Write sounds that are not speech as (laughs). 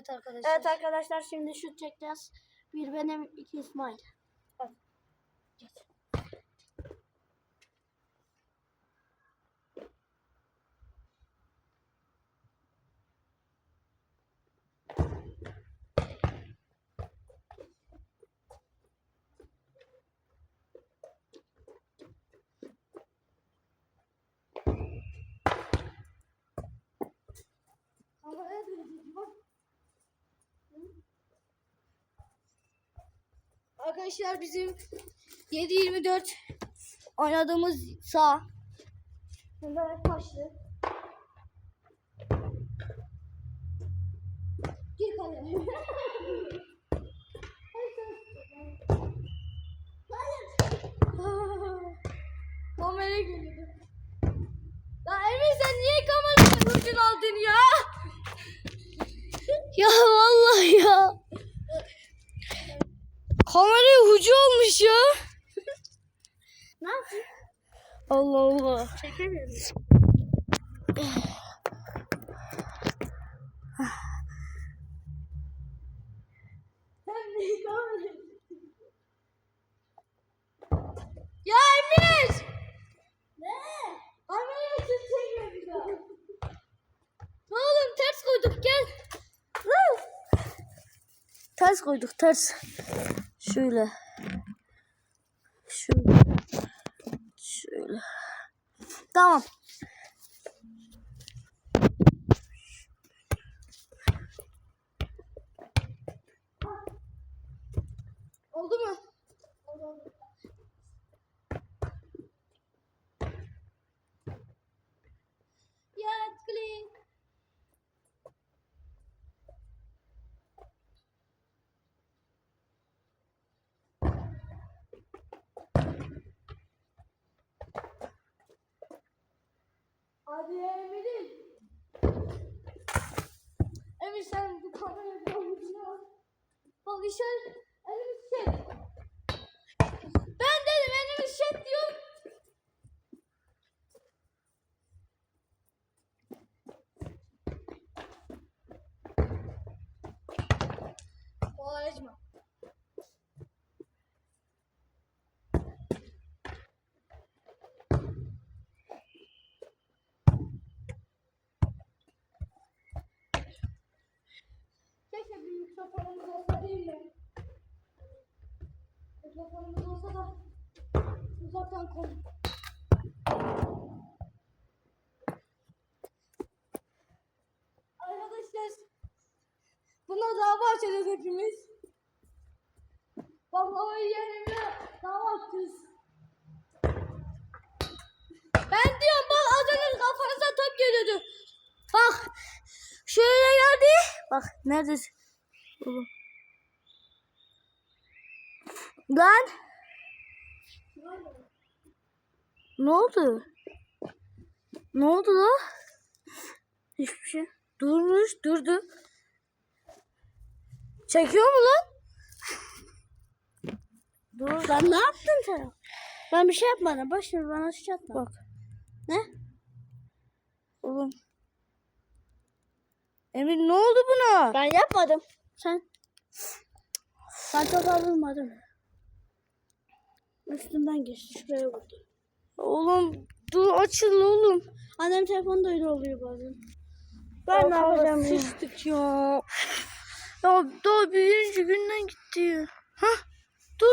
Evet arkadaşlar. Evet arkadaşlar şimdi şut çekeceğiz. Bir benim, iki İsmail. Hadi. Geç. Kameraya dönecek bak. Arkadaşlar bizim 7-24 oynadığımız sağ. Böyle taşlı. Gir kaleye. (laughs) Kamera geliyor. Ya Emir sen niye kameranın ucunu aldın ya? (laughs) ya vallahi ya. Kamera ucu olmuş ya. ne yapayım? Allah Allah. Çekemiyorum. Ya Emir! Ne? Kamerayı kim çekiyor bir daha? Oğlum ters koyduk gel. Ters koyduk ters. Şöyle. Şöyle. Şöyle. Tamam. Oldu mu? Ya Hadi Emir'im. Emir sen bu kamerayı koymuşsun. Bak işaret. Elimi çek. Ben dedim elimi çek diyor. Mikrofonumuz olsa değil mi? Mikrofonumuz olsa da uzaktan konu. Arkadaşlar buna dava açacağız hepimiz. Baklavayı yerine dava açacağız. Ben diyorum bak az önce kafanıza top geliyordu. Bak şöyle geldi. Bak neredesin? Oğlum. Lan. Ne oldu? Ne oldu la? Hiçbir şey. Durmuş, durdu. Çekiyor mu lan? Dur. Sen ne yaptın sen? Ben bir şey yapmadım. Ver bana suç atma. Bak. Ne? Oğlum. Emir ne oldu buna? Ben yapmadım. Sen? Sen topa vurmadın. Üstünden geçti. Şuraya vurdu. Oğlum dur açıl oğlum. Annem telefonda öyle oluyor bazen. Ben ne yapacağım ya? Ya. Ya daha birinci günden gitti.